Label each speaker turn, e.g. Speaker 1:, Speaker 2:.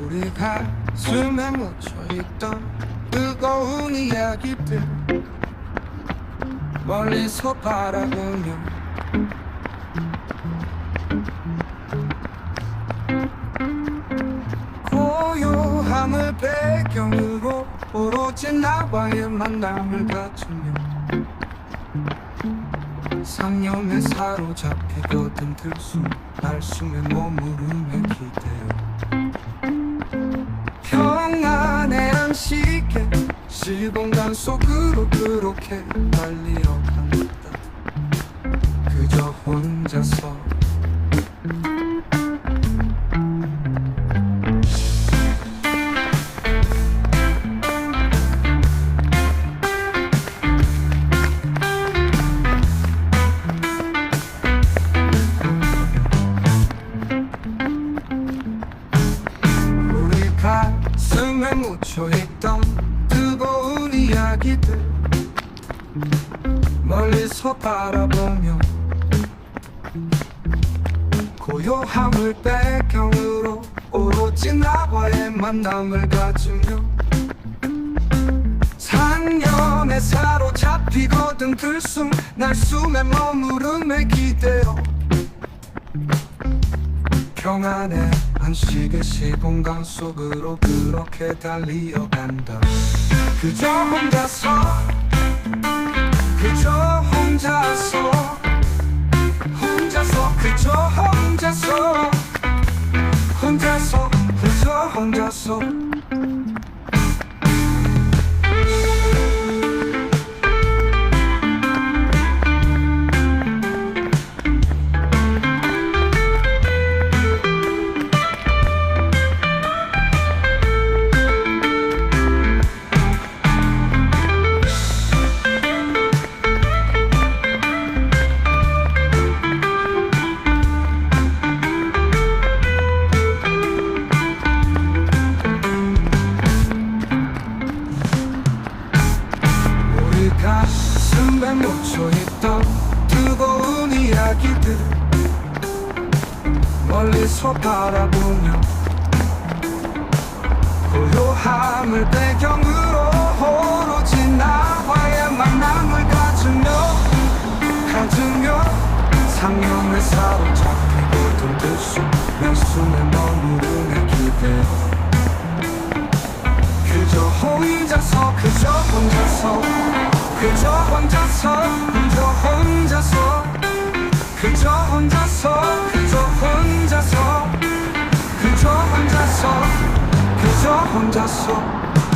Speaker 1: 우리 가슴에 묻혀있던 뜨거운 이야기들 멀리서 바라보며 고요함을 배경으로 오로지 나와의 만남을 가지며 상념에 사로잡히거든 들숨 날숨에 머무르며 기대어 안식에 시공간 속으로 그렇게 달리어 간다. 그저 혼자서 가슴에 묻혀있던 뜨거운 이야기들 멀리서 바라보며 고요함을 배경으로 오로지 나와의 만남을 가지며 상념에 사로잡히거든 들숨 날숨에 머무름에 기대어 평안의 안식의 시공간 속으로 그렇게 달리어간다. 그저 혼자서 그저 혼자서 혼자서 그저 혼자서 혼자서 그저 혼자서 이야기들 멀리서 바라보며 고요함을 배경으로 오로지 나와의 만남을 가지며 가지며 상념에 사로잡히고 들숨 날숨에 머무르는 기대. 그저 혼자서 그저 혼자서 그저 혼자서 그저 혼자서